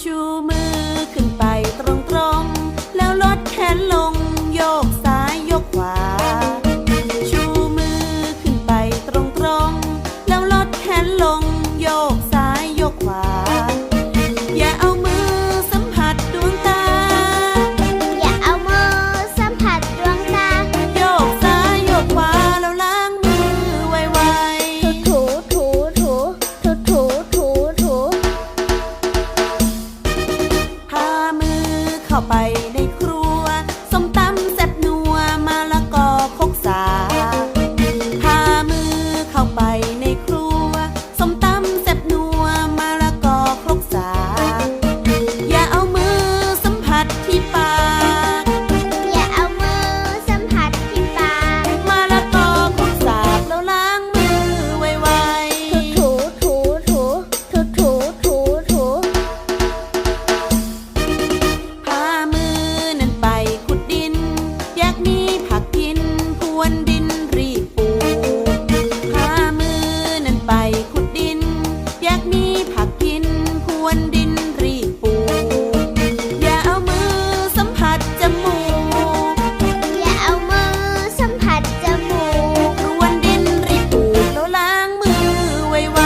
就 ต่อไป วนดินรีปูอย่าเอามือสัมผัสจมูกอย่าเอามือสัมผัสจมูกรวนดินรีปูแล้วล้างมือไว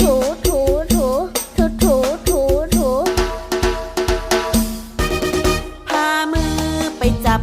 ถูถูถูถูถูถูถูถูพามือไปจับ